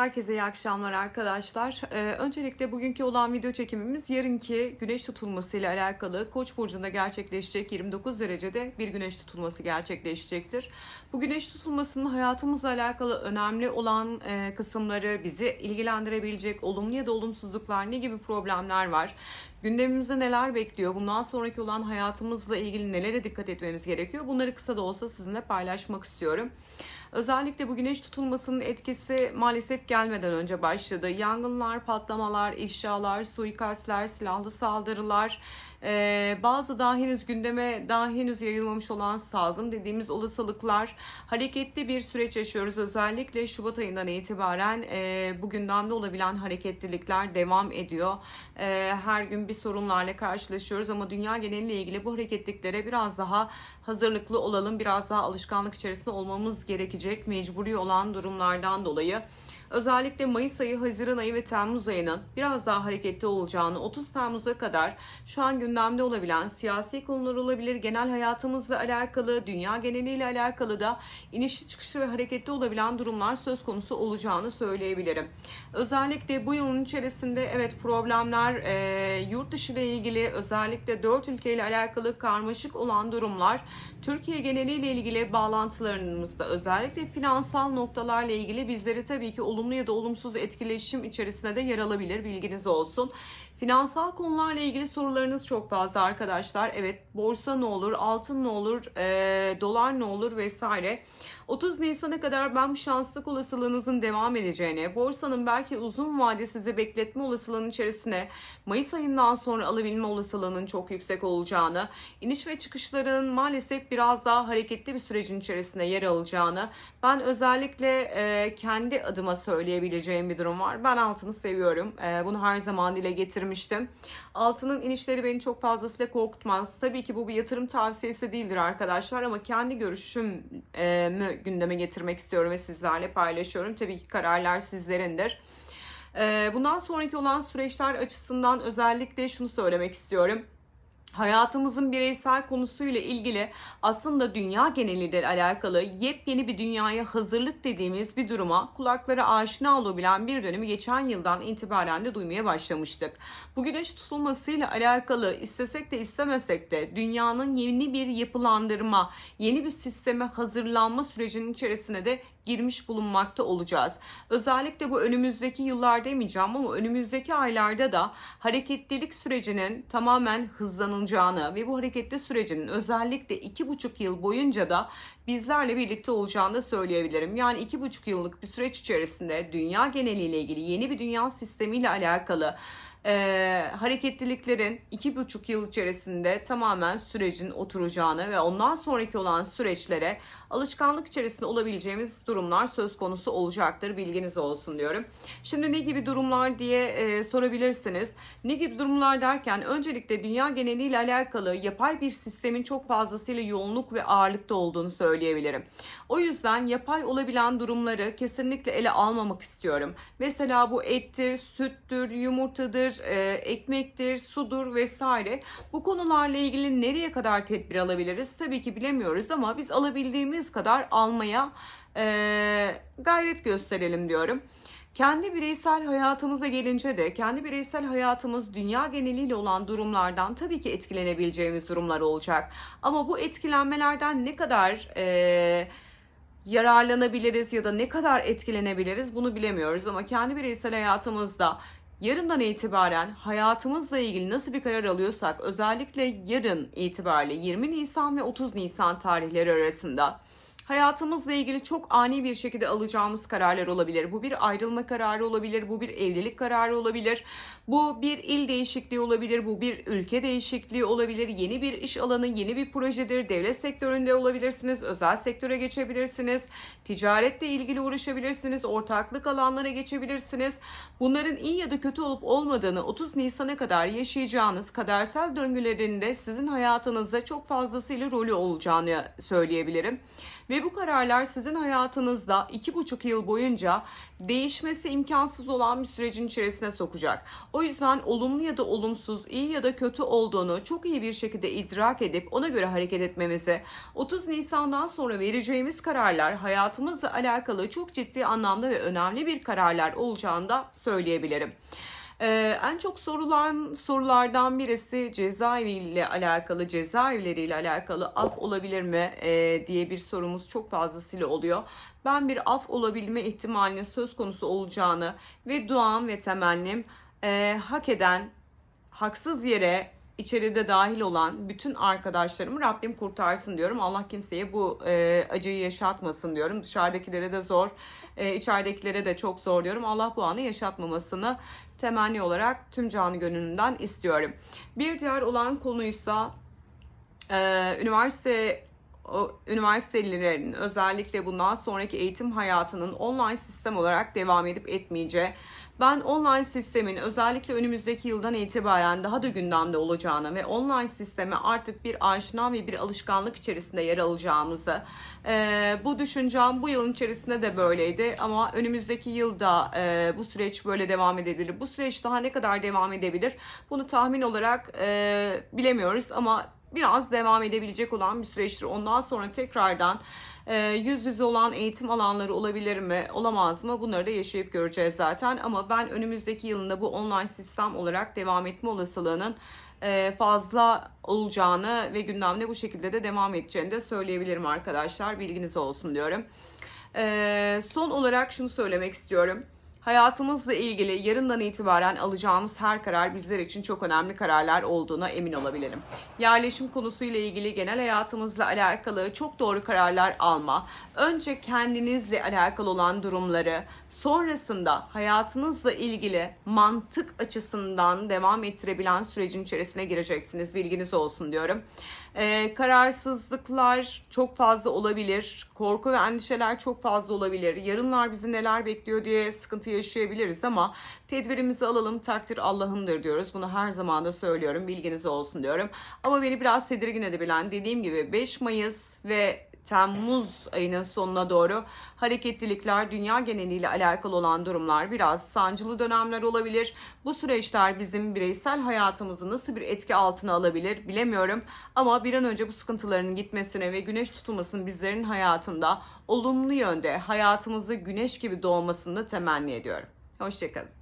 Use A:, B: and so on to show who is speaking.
A: Herkese iyi akşamlar arkadaşlar. Ee, öncelikle bugünkü olan video çekimimiz yarınki güneş tutulması ile alakalı. Koç burcunda gerçekleşecek 29 derecede bir güneş tutulması gerçekleşecektir. Bu güneş tutulmasının hayatımızla alakalı önemli olan e, kısımları, bizi ilgilendirebilecek olumlu ya da olumsuzluklar, ne gibi problemler var? Gündemimizde neler bekliyor? Bundan sonraki olan hayatımızla ilgili nelere dikkat etmemiz gerekiyor? Bunları kısa da olsa sizinle paylaşmak istiyorum. Özellikle bu güneş tutulmasının etkisi maalesef gelmeden önce başladı. Yangınlar, patlamalar, ifşalar, suikastler, silahlı saldırılar, bazı daha henüz gündeme daha henüz yayılmamış olan salgın dediğimiz olasılıklar, hareketli bir süreç yaşıyoruz. Özellikle Şubat ayından itibaren e, bu gündemde olabilen hareketlilikler devam ediyor. Her gün bir sorunlarla karşılaşıyoruz ama dünya geneliyle ilgili bu hareketliliklere biraz daha hazırlıklı olalım, biraz daha alışkanlık içerisinde olmamız gerekecek mecburi olan durumlardan dolayı. Özellikle Mayıs ayı, Haziran ayı ve Temmuz ayının biraz daha hareketli olacağını, 30 Temmuz'a kadar şu an gündemde olabilen siyasi konular olabilir, genel hayatımızla alakalı, dünya geneliyle alakalı da inişli çıkışlı ve hareketli olabilen durumlar söz konusu olacağını söyleyebilirim. Özellikle bu yılın içerisinde evet problemler e, yurt dışı ile ilgili özellikle 4 ülkeyle alakalı karmaşık olan durumlar Türkiye geneliyle ilgili bağlantılarımızda özellikle finansal noktalarla ilgili bizleri tabii ki olumlu ya da olumsuz etkileşim içerisinde de yer alabilir bilginiz olsun. Finansal konularla ilgili sorularınız çok fazla arkadaşlar. Evet borsa ne olur, altın ne olur, e, dolar ne olur vesaire. 30 Nisan'a kadar ben şanslık olasılığınızın devam edeceğini, borsanın belki uzun vade sizi bekletme olasılığının içerisine Mayıs ayından sonra alabilme olasılığının çok yüksek olacağını, iniş ve çıkışların maalesef biraz daha hareketli bir sürecin içerisinde yer alacağını, ben özellikle e, kendi adıma söyleyebileceğim bir durum var. Ben altını seviyorum. E, bunu her zaman dile getirmiştim. Altının inişleri beni çok fazlasıyla korkutmaz. Tabii ki bu bir yatırım tavsiyesi değildir arkadaşlar ama kendi görüşümü e, gündeme getirmek istiyorum ve sizlerle paylaşıyorum. Tabii ki kararlar sizlerindir. E, bundan sonraki olan süreçler açısından özellikle şunu söylemek istiyorum hayatımızın bireysel konusuyla ilgili aslında dünya geneliyle alakalı yepyeni bir dünyaya hazırlık dediğimiz bir duruma kulakları aşina olabilen bir dönemi geçen yıldan itibaren de duymaya başlamıştık. Bu güneş tutulmasıyla alakalı istesek de istemesek de dünyanın yeni bir yapılandırma, yeni bir sisteme hazırlanma sürecinin içerisine de girmiş bulunmakta olacağız. Özellikle bu önümüzdeki yıllar demeyeceğim ama önümüzdeki aylarda da hareketlilik sürecinin tamamen hızlanacağını ve bu hareketli sürecinin özellikle iki buçuk yıl boyunca da bizlerle birlikte olacağını da söyleyebilirim. Yani iki buçuk yıllık bir süreç içerisinde dünya geneliyle ilgili yeni bir dünya sistemiyle alakalı e, hareketliliklerin iki buçuk yıl içerisinde tamamen sürecin oturacağını ve ondan sonraki olan süreçlere alışkanlık içerisinde olabileceğimiz durumlar söz konusu olacaktır. Bilginiz olsun diyorum. Şimdi ne gibi durumlar diye e, sorabilirsiniz. Ne gibi durumlar derken öncelikle dünya geneliyle alakalı yapay bir sistemin çok fazlasıyla yoğunluk ve ağırlıkta olduğunu söyleyebilirim. O yüzden yapay olabilen durumları kesinlikle ele almamak istiyorum. Mesela bu ettir, süttür, yumurtadır, e, ekmektir, sudur vesaire. Bu konularla ilgili nereye kadar tedbir alabiliriz? Tabii ki bilemiyoruz ama biz alabildiğimiz kadar almaya e, gayret gösterelim diyorum. Kendi bireysel hayatımıza gelince de kendi bireysel hayatımız dünya geneliyle olan durumlardan tabii ki etkilenebileceğimiz durumlar olacak. Ama bu etkilenmelerden ne kadar e, yararlanabiliriz ya da ne kadar etkilenebiliriz bunu bilemiyoruz. Ama kendi bireysel hayatımızda yarından itibaren hayatımızla ilgili nasıl bir karar alıyorsak özellikle yarın itibariyle 20 Nisan ve 30 Nisan tarihleri arasında hayatımızla ilgili çok ani bir şekilde alacağımız kararlar olabilir. Bu bir ayrılma kararı olabilir, bu bir evlilik kararı olabilir, bu bir il değişikliği olabilir, bu bir ülke değişikliği olabilir, yeni bir iş alanı, yeni bir projedir, devlet sektöründe olabilirsiniz, özel sektöre geçebilirsiniz, ticaretle ilgili uğraşabilirsiniz, ortaklık alanlara geçebilirsiniz. Bunların iyi ya da kötü olup olmadığını 30 Nisan'a kadar yaşayacağınız kadersel döngülerinde sizin hayatınızda çok fazlasıyla rolü olacağını söyleyebilirim. Ve Bu kararlar sizin hayatınızda iki buçuk yıl boyunca değişmesi imkansız olan bir sürecin içerisine sokacak. O yüzden olumlu ya da olumsuz, iyi ya da kötü olduğunu çok iyi bir şekilde idrak edip ona göre hareket etmemizi, 30 Nisan'dan sonra vereceğimiz kararlar hayatımızla alakalı çok ciddi anlamda ve önemli bir kararlar olacağını da söyleyebilirim. Ee, en çok sorulan sorulardan birisi cezaevi ile alakalı, cezaevleriyle alakalı af olabilir mi ee, diye bir sorumuz çok fazlasıyla oluyor. Ben bir af olabilme ihtimalinin söz konusu olacağını ve duam ve temennim e, hak eden, haksız yere içeride dahil olan bütün arkadaşlarımı Rabbim kurtarsın diyorum. Allah kimseye bu e, acıyı yaşatmasın diyorum. Dışarıdakilere de zor, e, içeridekilere de çok zor diyorum. Allah bu anı yaşatmamasını temenni olarak tüm canı gönlünden istiyorum. Bir diğer olan konuysa e, üniversite o, üniversitelilerin özellikle bundan sonraki eğitim hayatının online sistem olarak devam edip etmeyeceği ben online sistemin özellikle önümüzdeki yıldan itibaren daha da gündemde olacağını ve online sisteme artık bir aşina ve bir alışkanlık içerisinde yer alacağımızı e, bu düşüncem bu yılın içerisinde de böyleydi ama önümüzdeki yılda e, bu süreç böyle devam edebilir. Bu süreç daha ne kadar devam edebilir bunu tahmin olarak e, bilemiyoruz ama biraz devam edebilecek olan bir süreçtir. Ondan sonra tekrardan e, yüz yüze olan eğitim alanları olabilir mi, olamaz mı? Bunları da yaşayıp göreceğiz zaten. Ama ben önümüzdeki yılında bu online sistem olarak devam etme olasılığının e, fazla olacağını ve gündemde bu şekilde de devam edeceğini de söyleyebilirim arkadaşlar. Bilginiz olsun diyorum. E, son olarak şunu söylemek istiyorum. Hayatımızla ilgili yarından itibaren alacağımız her karar bizler için çok önemli kararlar olduğuna emin olabilirim. Yerleşim konusuyla ilgili genel hayatımızla alakalı çok doğru kararlar alma, önce kendinizle alakalı olan durumları, sonrasında hayatınızla ilgili mantık açısından devam ettirebilen sürecin içerisine gireceksiniz. Bilginiz olsun diyorum. Ee, kararsızlıklar çok fazla olabilir, korku ve endişeler çok fazla olabilir. Yarınlar bizi neler bekliyor diye sıkıntı yaşayabiliriz ama tedbirimizi alalım takdir Allah'ındır diyoruz. Bunu her zaman da söylüyorum bilginiz olsun diyorum. Ama beni biraz tedirgin edebilen dediğim gibi 5 Mayıs ve Temmuz ayının sonuna doğru hareketlilikler dünya geneliyle alakalı olan durumlar biraz sancılı dönemler olabilir. Bu süreçler bizim bireysel hayatımızı nasıl bir etki altına alabilir bilemiyorum. Ama bir an önce bu sıkıntıların gitmesine ve güneş tutulmasının bizlerin hayatında olumlu yönde hayatımızı güneş gibi doğmasını temenni ediyorum. Hoşçakalın.